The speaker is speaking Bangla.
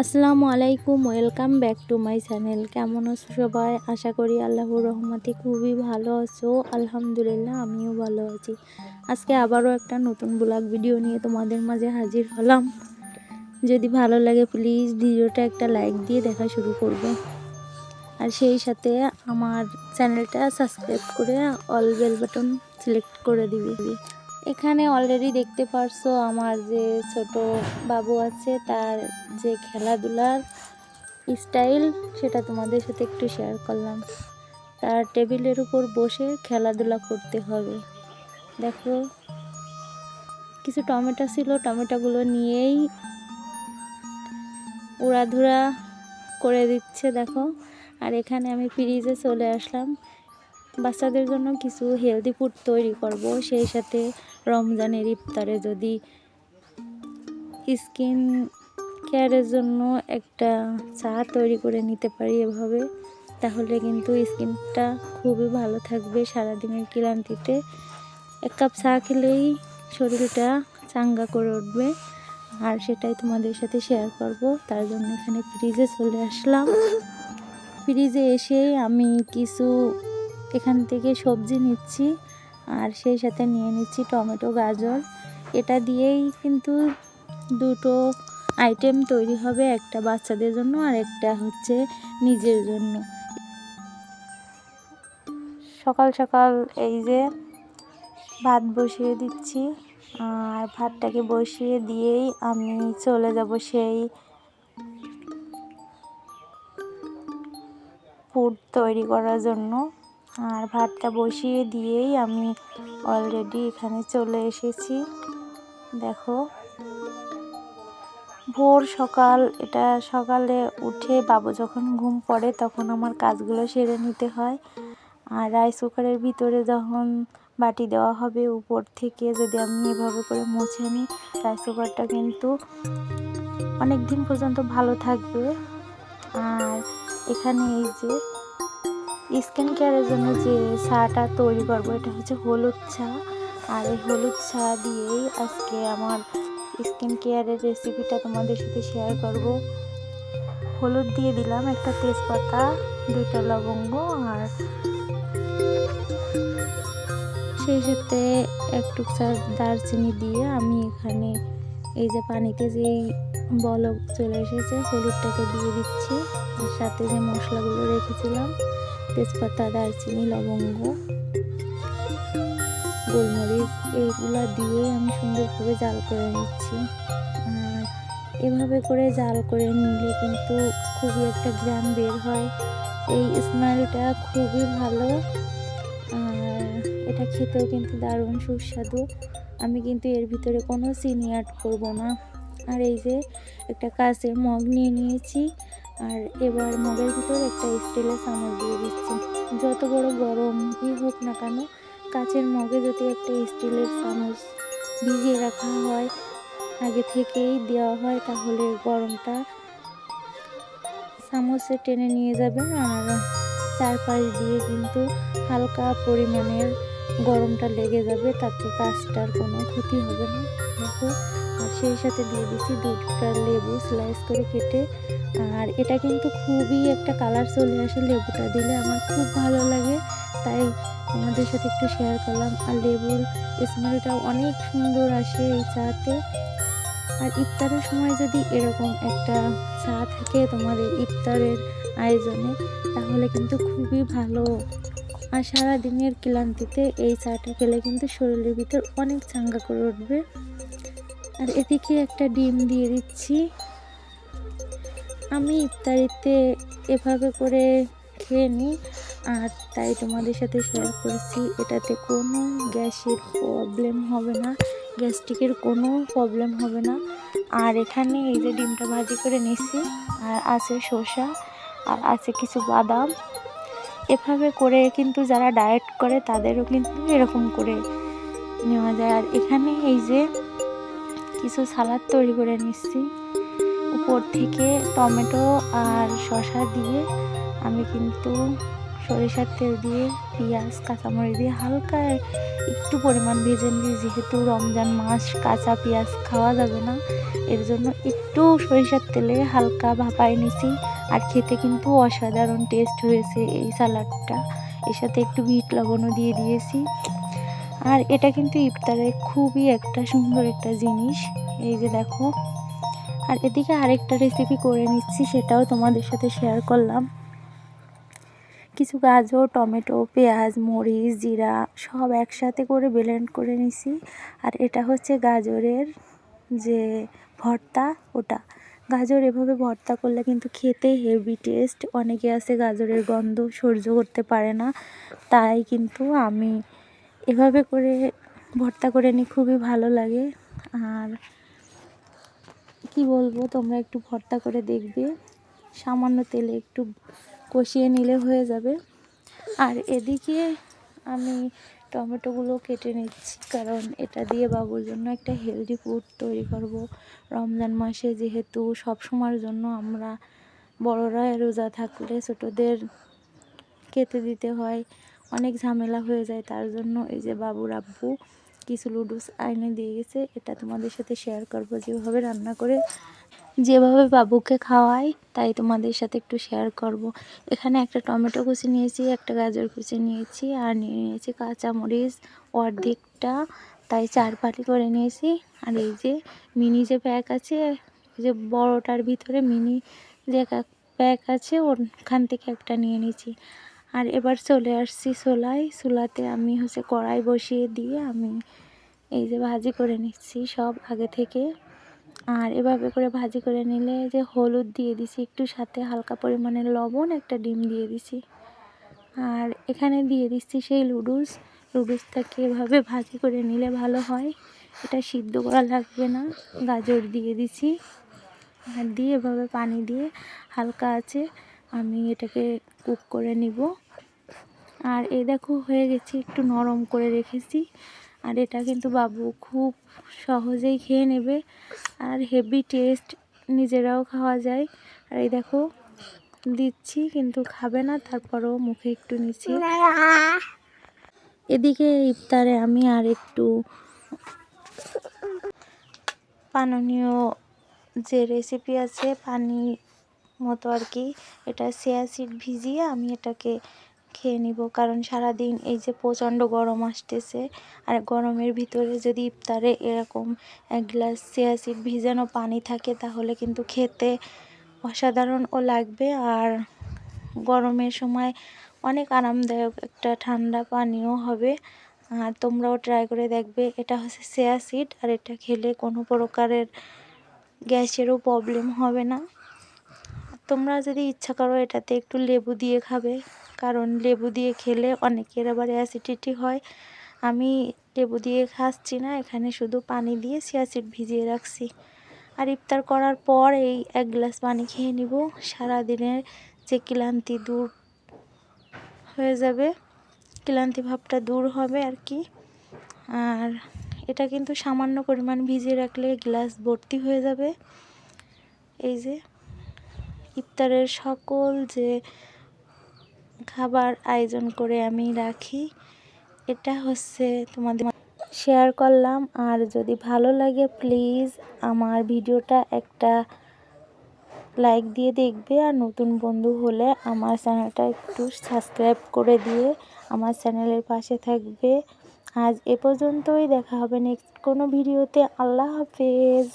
আসসালামু আলাইকুম, welcome back to my channel. কেমন আছো সবাই? আশা করি আল্লাহর রহমতে খুবই ভালো আছো। আলহামদুলিল্লাহ, আমিও ভালো আছি। আজকে আবারও একটা নতুন ব্লগ ভিডিও নিয়ে তোমাদের মাঝে হাজির হলাম। যদি ভালো লাগে প্লিজ ভিডিওটা একটা লাইক দিয়ে দেখা শুরু করবে। আর সেই সাথে আমার চ্যানেলটা সাবস্ক্রাইব করে অল বেল বাটন সিলেক্ট করে দিবে। এখানে অলরেডি দেখতে পারছ আমার যে ছোট বাবু আছে, তার যে খেলাধুলার স্টাইল সেটা তোমাদের সাথে একটু শেয়ার করলাম। তার টেবিলের উপর বসে খেলাধুলা করতে হবে। দেখো, কিছু টমেটো ছিল, টমেটোগুলো নিয়েই উড়াধুরা করে দিচ্ছে, দেখো। আর এখানে আমি ফ্রিজে চলে আসলাম। বাচ্চাদের জন্য কিছু হেলদি ফুড তৈরি করব। সেই সাথে রমজানের ইফতারে যদি স্কিন কেয়ারের জন্য একটা চা তৈরি করে নিতে পারি এভাবে, তাহলে কিন্তু স্কিনটা খুবই ভালো থাকবে সারাদিনের ক্লান্তিতে। এক কাপ চা খেলেই শরীরটা চাঙ্গা করে উঠবে। আর সেটাই তোমাদের সাথে শেয়ার করব। তার জন্য এখানে ফ্রিজে চলে আসলাম। ফ্রিজে এসে আমি কিছু এখান থেকে সবজি নিচ্ছি আর সেই সাথে নিয়ে নিচ্ছি টমেটো, গাজর। এটা দিয়েই কিন্তু দুটো আইটেম তৈরি হবে, একটা বাচ্চাদের জন্য আর একটা হচ্ছে নিজের জন্য। সকাল সকাল এই যে ভাত বসিয়ে দিচ্ছি আর ভাতটাকে বসিয়ে দিয়েই আমি চলে যাব সেই ফুড তৈরি করার জন্য। আর ভাতটা বসিয়ে দিয়েই আমি অলরেডি এখানে চলে এসেছি। দেখো, ভোর সকাল, এটা সকালে উঠে বাবু যখন ঘুম পড়ে তখন আমার কাজগুলো সেরে নিতে হয়। আর রাইস কুকারের ভিতরে যখন বাটি দেওয়া হবে উপর থেকে যদি আমি এভাবে করে মুছে নিই রাইস কুকারটা কিন্তু অনেক দিন পর্যন্ত ভালো থাকবে। আর এখানে এই যে স্কিন কেয়ারের জন্য যে চাটা তৈরি করব, এটা হচ্ছে হলুদ চা আর এই হলুদ চা দিয়েই আজকে আমার স্কিন কেয়ারের রেসিপিটা তোমাদের সাথে শেয়ার করব। হলুদ দিয়ে দিলাম একটা তেজপাতা, দুইটা লবঙ্গ, আর সেই সাথে একটু চা দারচিনি দিয়ে আমি এখানে এই যে পানিতে যেই বলক চলে এসেছে, হলুদটাকে দিয়ে দিচ্ছি। আর সাথে যে মশলাগুলো রেখেছিলাম, তেজপাতা, দারচিনি, লবঙ্গ, গোলমরিচ, এইগুলা দিয়ে আমি সুন্দরভাবে জাল করে নিচ্ছি। আর এভাবে করে জাল করে নিলে কিন্তু খুবই একটা গ্রাম বের হয়। এই স্মেলটা খুবই ভালো। আর এটা খেতেও কিন্তু দারুণ সুস্বাদু। আমি কিন্তু এর ভিতরে কোনো চিনি অ্যাড করব না। আর এই যে একটা কাঁচের মগ নিয়ে নিয়েছি। আর এবার মগের ভিতর একটা স্টিলের চামচ দিয়ে দিচ্ছি। যত বড় গরমই হোক না কেন, কাচের মগে যদি একটা স্টিলের চামচ ভিজিয়ে রাখা হয়, আগে থেকেই দেওয়া হয়, তাহলে গরমটা চামচে টেনে নিয়ে যাবে আর চারপাশ দিয়ে কিন্তু হালকা পরিমাণের গরমটা লেগে যাবে তাতে কাজটার কোনো ক্ষতি হবে না। দেখো, আর সেই সাথে দিয়ে দিচ্ছি দুটা লেবু স্লাইস করে কেটে। আর এটা কিন্তু খুবই একটা কালার চলে আসে লেবুটা দিলে, আমার খুব ভালো লাগে। তাই আমাদের সাথে একটু শেয়ার করলাম। আর লেবুর স্মেলটা অনেক সুন্দর আসে এই চাতে। আর ইফতারের সময় যদি এরকম একটা চা থাকে তোমাদের ইফতারের আয়োজনে, তাহলে কিন্তু খুবই ভালো। আর সারা দিনের ক্লান্তিতে এই চাটা খেলে কিন্তু শরীরের ভিতর অনেক চাঙ্গা করে উঠবে। আর এদিকে একটা ডিম দিয়ে দিচ্ছি। আমি ইফতারিতে এভাবে করে খেয়ে নিই। আর তাই তোমাদের সাথে শেয়ার করছি, এটাতে কোনো গ্যাসের প্রবলেম হবে না, গ্যাস্ট্রিকের কোনো প্রবলেম হবে না। আর এখানে এই যে ডিমটা ভাজি করে নিচ্ছি আর আছে শসা, আর আছে কিছু বাদাম। এভাবে করে কিন্তু যারা ডায়েট করে তাদেরও কিন্তু এরকম করে নেওয়া যায়। আর এখানে এই যে কিছু সালাদ তৈরি করে নিচ্ছি। উপর থেকে টমেটো আর শসা দিয়ে আমি কিন্তু সরিষার তেল দিয়ে, পেঁয়াজ, কাঁচামরিচ দিয়ে হালকা একটু পরিমাণ ভেজে নিই যেহেতু রমজান মাস, কাঁচা পেঁয়াজ খাওয়া যাবে না, এর জন্য একটু সরিষার তেলে হালকা ভাপায় নিছি আর খেতে কিন্তু অসাধারণ টেস্ট হয়েছে এই সালাডটা। এর সাথে একটু মিট লবণও দিয়ে দিয়েছি। আর এটা কিন্তু ইফতারে খুবই একটা সুন্দর একটা জিনিস, এই যে দেখো। আর এদিকে আরেকটা রেসিপি করে নিচ্ছি, সেটাও তোমাদের সাথে শেয়ার করলাম। কিছু গাজর, টমেটো, পেঁয়াজ, মরিচ, জিরা সব একসাথে করে ব্লেন্ড করে নিছি। আর এটা হচ্ছে গাজরের যে ভর্তা, ওটা। গাজর এভাবে ভর্তা করলে কিন্তু খেতে হেভি টেস্ট অনেকে আছে গাজরের গন্ধ সহ্য করতে পারে না। তাই কিন্তু আমি এভাবে করে ভর্তা করে নিই, খুবই ভালো লাগে। আর কি বলব, তোমরা একটু ভর্তা করে দেখবে। সামান্য তেলে একটু কষিয়ে নিলে হয়ে যাবে। আর এদিকে আমি টমেটোগুলো কেটে নিচ্ছি, কারণ এটা দিয়ে বাবুর জন্য একটা হেলদি ফুড তৈরি করব। রমজান মাসে যেহেতু সব সময়ের জন্য আমরা বড়রা রোজা থাকলে ছোটোদের খেতে দিতে হয়, অনেক ঝামেলা হয়ে যায়, তার জন্য এই যে বাবুর আব্বু কিছু লুডুস আইনে দিয়ে গেছে, এটা তোমাদের সাথে শেয়ার করব। যেভাবে রান্না করে যেভাবে বাবুকে খাওয়াই, তাই তোমাদের সাথে একটু শেয়ার করব। এখানে একটা টমেটো কুচি নিয়েছি, একটা গাজর কুচি নিয়েছি, আর নিয়ে নিয়েছি কাঁচামরিচ অর্ধেকটা। তাই চার পাটি করে নিয়েছি। আর এই যে মিনি যে প্যাক আছে যে বড়টার ভিতরে মিনি যে প্যাক আছে, ওখান থেকে একটা নিয়ে নিয়েছি। আর এবার চলে আসছি সোলাই চুলাতে আমি হচ্ছে কড়াই বসিয়ে দিয়ে আমি এই যে ভাজি করে নিচ্ছি সব আগে থেকে। আর এভাবে করে ভাজি করে নিলে যে হলুদ দিয়ে দিছি, একটু সাথে হালকা পরিমাণে লবণ, একটা ডিম দিয়ে দিছি। আর এখানে দিয়ে দিচ্ছি সেই লুডুস লুডুসটাকে এভাবে ভাজি করে নিলে ভালো হয়। এটা সিদ্ধ করা লাগবে না, গাজর দিয়ে দিছি। আর দিয়ে এভাবে পানি দিয়ে হালকা আছে, আমি এটাকে কুক করে নিব। আর এ দেখো হয়ে গেছে, একটু নরম করে রেখেছি। আর এটা কিন্তু বাবু খুব সহজেই খেয়ে নেবে। আর হেভি টেস্ট নিজেরাও খাওয়া যায়। আর এই দেখো, দিচ্ছি কিন্তু খাবে না, তারপরেও মুখে একটু নিচ্ছি এদিকে ইফতারে আমি আর একটু পাননীয় যে রেসিপি আছে, পানি মতো আর কি, এটা সেয়া সিড ভিজিয়ে আমি এটাকে খেয়ে নিব। কারণ সারাদিন এই যে প্রচণ্ড গরম আসতেছে। আর গরমের ভিতরে যদি ইফতারে এরকম এক গ্লাস সিয়াসিড ভিজানো পানি থাকে, তাহলে কিন্তু খেতে অসাধারণও লাগবে। আর গরমের সময় অনেক আরামদায়ক একটা ঠান্ডা পানীয় হবে। আর তোমরাও ট্রাই করে দেখবে। এটা হচ্ছে সিয়াসিড আর এটা খেলে কোনো প্রকারের গ্যাসেরও প্রবলেম হবে না। তোমরা যদি ইচ্ছা করো এটাতে একটু লেবু দিয়ে খাবে। কারণ লেবু দিয়ে খেলে অনেকের আবার অ্যাসিডিটি হয়। আমি লেবু দিয়ে খাচ্ছি না, এখানে শুধু পানি দিয়ে সিয়াসিড ভিজিয়ে রাখছি। আর ইফতার করার পর এই এক গ্লাস পানি খেয়ে নিব, সারাদিনের যে ক্লান্তি দূর হয়ে যাবে, ক্লান্তি ভাবটা দূর হবে আর কি। আর এটা কিন্তু সামান্য পরিমাণ ভিজিয়ে রাখলে গ্লাস ভর্তি হয়ে যাবে। এই যে, ইফতারের সকল যে খাবার আয়োজন করে আমি রাখি। এটা হচ্ছে তোমাদের শেয়ার করলাম। আর যদি ভালো লাগে প্লিজ আমার ভিডিওটা একটা লাইক দিয়ে দেখবে। আর নতুন বন্ধু হলে আমার চ্যানেলটা একটু সাবস্ক্রাইব করে দিয়ে আমার চ্যানেলের পাশে থাকবে। আজ এ পর্যন্তই। দেখা হবে নেক্সট কোনো ভিডিওতে আল্লাহ হাফেজ।